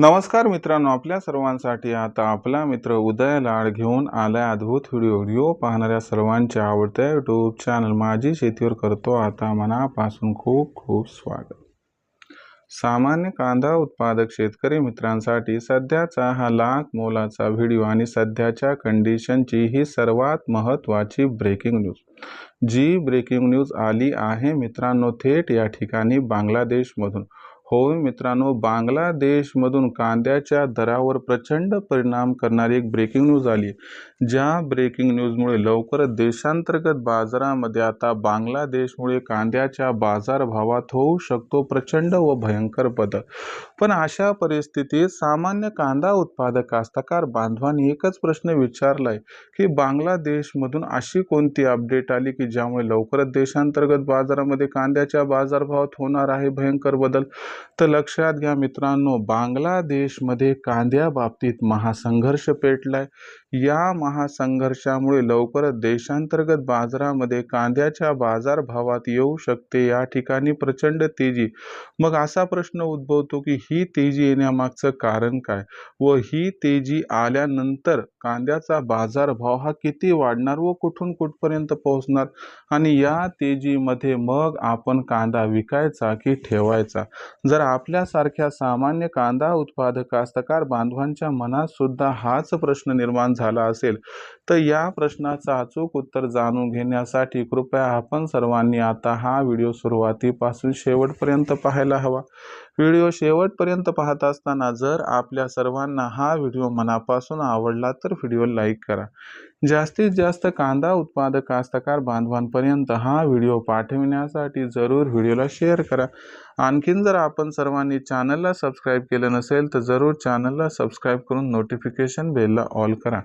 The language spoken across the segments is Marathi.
नमस्कार मित्रांनो आपल्या सर्वांसाठी आता आपला मित्र उदय लाड घेऊन आलाय अद्भुत व्हिडिओ. व्हिडिओ पाहणाऱ्या सर्वांच्या आवडत्या यूट्यूब चॅनल माझी शेतीवर करतो. आता मनापासून खूप खूप स्वागत. सामान्य कांदा उत्पादक शेतकरी मित्रांसाठी सध्याचा हा लाख मोलाचा व्हिडिओ आणि सध्याच्या कंडिशनची ही सर्वात महत्त्वाची ब्रेकिंग न्यूज जी ब्रेकिंग न्यूज आली आहे मित्रांनो थेट या ठिकाणी बांगलादेशमधून. होय मित्रांनो बांगलादेशमधून कांद्याच्या दरावर प्रचंड परिणाम करणारी एक ब्रेकिंग न्यूज आली. ज्या ब्रेकिंग न्यूजमुळे लवकरच देशांतर्गत बाजारामध्ये आता बांगलादेशमुळे कांद्याच्या बाजारभावात होऊ शकतो प्रचंड व भयंकर बदल. पण अशा परिस्थितीत सामान्य कांदा उत्पादक कास्तकार बांधवांनी एकच प्रश्न विचारलाय की बांगलादेशमधून अशी कोणती अपडेट आली की ज्यामुळे लवकरच देशांतर्गत बाजारामध्ये कांद्याच्या बाजारभावात होणार आहे भयंकर बदल? तर लक्षात घ्या मित्रांनो बांगलादेशमध्ये कांद्याबाबतीत महासंघर्ष पेटलाय. या महासंघर्षामुळे लवकरच देशांतर्गत बाजारामध्ये कांद्याच्या बाजारभावात येऊ शकते या ठिकाणी प्रचंड तेजी. मग असा प्रश्न उद्भवतो की ही तेजी येण्यामागचं कारण काय? व ही तेजी आल्यानंतर कांद्याचा बाजारभाव हा किती वाढणार व कुठून कुठपर्यंत पोहोचणार? आणि या तेजीमध्ये मग आपण कांदा विकायचा की ठेवायचा? जर आपल्यासारख्या सामान्य कांदा उत्पादक कास्तकार बांधवांच्या मनात सुद्धा हाच प्रश्न निर्माण झाला असेल तर या प्रश्नाचं अचूक उत्तर जाणून घेण्यासाठी कृपया आपण सर्वांनी आता हा व्हिडिओ सुरुवातीपासून शेवटपर्यंत पाहायला हवा. व्हिडिओ शेवटपर्यंत पाहत असताना जर आपल्या सर्वांना हा व्हिडिओ मनापासून आवडला तर व्हिडिओ लाईक करा. जास्तीत जास्त कांदा उत्पादक कास्तकार बांधवांपर्यंत हा व्हिडिओ पाठविण्यासाठी जरूर व्हिडिओला शेअर करा. आणखीन जर आपण सर्वांनी चॅनलला सबस्क्राईब केलं नसेल तर जरूर चॅनलला सबस्क्राईब करून नोटिफिकेशन बेलला ऑल करा.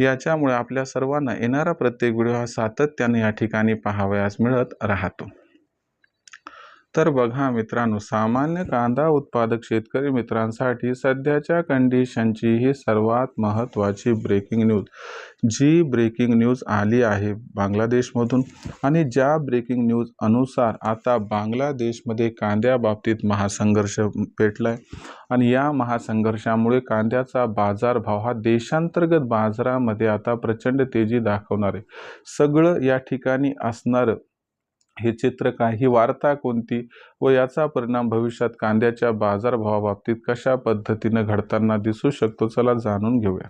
याच्यामुळे आपल्या सर्वांना येणारा प्रत्येक व्हिडिओ हा सातत्याने या ठिकाणी पाहावयास मिळत राहतो. तर बघा मित्रांनो सामान्य कांदा उत्पादक शेतकरी मित्रांसाठी सध्याच्या कंडिशनची ही सर्वात महत्त्वाची ब्रेकिंग न्यूज जी ब्रेकिंग न्यूज आली आहे बांगलादेशमधून आणि ज्या ब्रेकिंग न्यूज अनुसार आता बांगलादेशमध्ये कांद्याबाबतीत महासंघर्ष पेटलाय आणि या महासंघर्षामुळे कांद्याचा बाजारभाव हा देशांतर्गत बाजारामध्ये आता प्रचंड तेजी दाखवणार आहे. सगळं या ठिकाणी असणारं हे चित्र काय? ही वार्ता कोणती? व याचा परिणाम भविष्यात कांद्याच्या बाजारभावाबाबतीत कशा पद्धतीनं घडताना दिसू शकतो? चला जाणून घेऊया.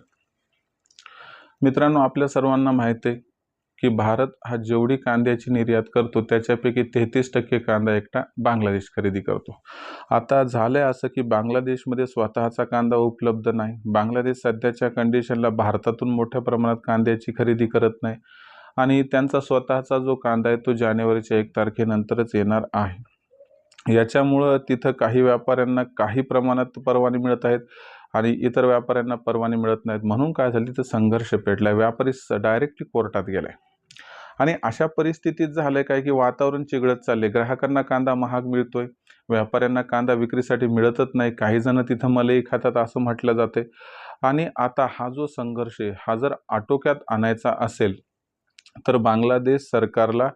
मित्रांनो आपल्या सर्वांना माहिती आहे की भारत हा जेवढी कांद्याची निर्यात करतो त्याच्यापैकी तेहतीस टक्के कांदा एकटा बांगलादेश खरेदी करतो. आता झालं आहे असं की बांगलादेशमध्ये स्वतःचा कांदा उपलब्ध नाही. बांगलादेश सध्याच्या कंडिशनला भारतातून मोठ्या प्रमाणात कांद्याची खरेदी करत नाही. आणि त्यांचा स्वतःचा जो कांदा आहे तो जानेवारीच्या एक तारखेनंतरच येणार आहे. याच्यामुळं तिथं काही व्यापाऱ्यांना काही प्रमाणात परवाने मिळत आहेत आणि इतर व्यापाऱ्यांना परवाने मिळत नाहीत. म्हणून काय झालं? तिथं संघर्ष पेटला व्यापारी डायरेक्टली कोर्टात गेलाय. आणि अशा परिस्थितीत झालंय काय की वातावरण चिघळत चालले ग्राहकांना कांदा महाग मिळतोय. व्यापाऱ्यांना कांदा विक्रीसाठी मिळतच नाही. काही जण तिथं मलई खातात असं म्हटलं जाते आणि आता हा जो संघर्ष आहे हा जर आटोक्यात आणायचा असेल तर बांगलादेश सरकारला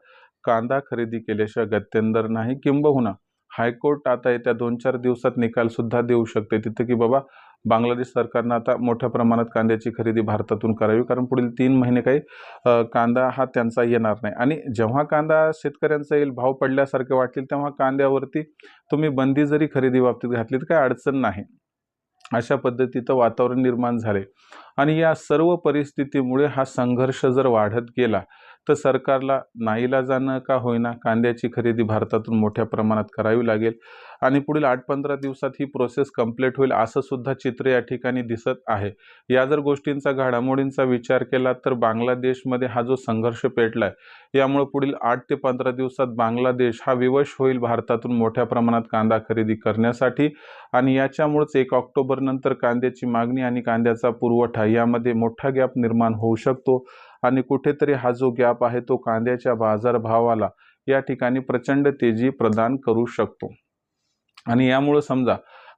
कांदा खरेदी केल्याशिवाय गत्यंतर नाही किंबहुना हायकोर्ट आता येत्या दोन चार दिवसात निकालसुद्धा देऊ शकते. तिथं की बाबा बांगलादेश सरकारनं आता मोठ्या प्रमाणात कांद्याची खरेदी भारतातून करावी कारण पुढील तीन महिने काही कांदा हा त्यांचा येणार नाही. आणि जेव्हा कांदा शेतकऱ्यांचा येईल भाव पडल्यासारखे वाटतील तेव्हा कांद्यावरती तुम्ही बंदी जरी खरेदी बाबतीत घातली तर काही अडचण नाही. अशा पद्धतीचं वातावरण निर्माण झाले. आणि या सर्व परिस्थितीमुळे हा संघर्ष जर वाढत गेला तर सरकारला नाईलाजानं का होईना? कांद्याची खरेदी भारतातून मोठ्या प्रमाणात करावी लागेल. आणि पुढील आठ पंधरा दिवसात ही प्रोसेस कंप्लीट होईल असं सुद्धा चित्र या ठिकाणी दिसत आहे. या जर गोष्टींचा घडामोडींचा विचार केला तर बांगलादेशमध्ये हा जो संघर्ष पेटला आहे यामुळे पुढील आठ ते पंधरा दिवसात बांगलादेश हा विवश होईल भारतातून मोठ्या प्रमाणात कांदा खरेदी करण्यासाठी. आणि याच्यामुळेच एक ऑक्टोबरनंतर कांद्याची मागणी आणि कांद्याचा पुरवठा यामध्ये मोठा गॅप निर्माण होऊ शकतो. आणि कुठेतरी हा जो गॅप आहे तो कांद्याच्या बाजारभावाला या ठिकाणी प्रचंड तेजी प्रदान करू शकतो. आणि यामुळं समजा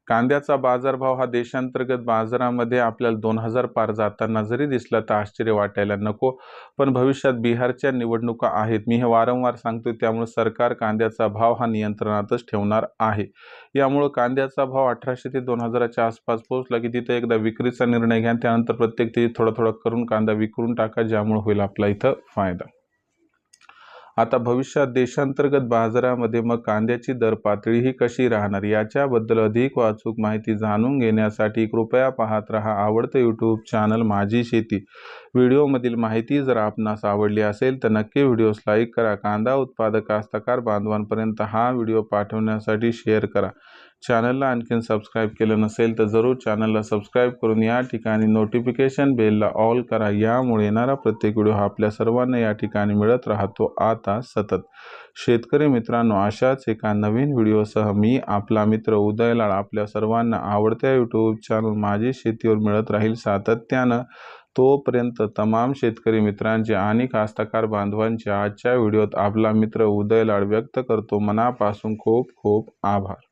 कांद्याचा बाजारभाव हा देशांतर्गत बाजारामध्ये आपल्याला दोन हजार पार जाताना जरी दिसला तर आश्चर्य वाटायला नको. पण भविष्यात बिहारच्या निवडणुका आहेत. मी हे वारंवार सांगतो त्यामुळे सरकार कांद्याचा भाव हा नियंत्रणातच ठेवणार आहे. यामुळं कांद्याचा भाव अठराशे ते दोन हजाराच्या आसपास पोहोचला की तिथं एकदा विक्रीचा निर्णय घ्या त्यानंतर प्रत्येक तिथे थोडं थोडं करून कांदा विकून टाका ज्यामुळे होईल आपला इथं फायदा. आता भविष्यात देशांतर्गत बाजारामध्ये मग कांद्याची दर पातळी ही कशी राहणार? याच्याबद्दल अधिक वाचूक माहिती जाणून घेण्यासाठी कृपया पाहत रहा आवडतं यूट्यूब चॅनल माझी शेती. व्हिडिओमधील माहिती जर आपणास आवडली असेल तर नक्की व्हिडिओस लाईक करा. कांदा उत्पादक कास्तकार बांधवांपर्यंत हा व्हिडिओ पाठवण्यासाठी शेअर करा. चॅनलला आणखीन सबस्क्राईब केलं नसेल तर जरूर चॅनलला सबस्क्राईब करून या ठिकाणी नोटिफिकेशन बेलला ऑल करा. यामुळे येणारा प्रत्येक व्हिडिओ हा आपल्या सर्वांना या ठिकाणी मिळत राहतो. आता सतत. शेतकरी मित्रांनो अशाच एका नवीन व्हिडिओसह मी आपला मित्र उदयलाळ आपल्या सर्वांना आवडत्या यूट्यूब चॅनल माझी शेतीवर मिळत राहील सातत्यानं. तोपर्यंत तमाम शेतकरी मित्रांचे आणि कास्तकार बांधवांचे आजच्या व्हिडिओत आपला मित्र उदयलाड व्यक्त करतो. मनापासून खूप खूप आभार.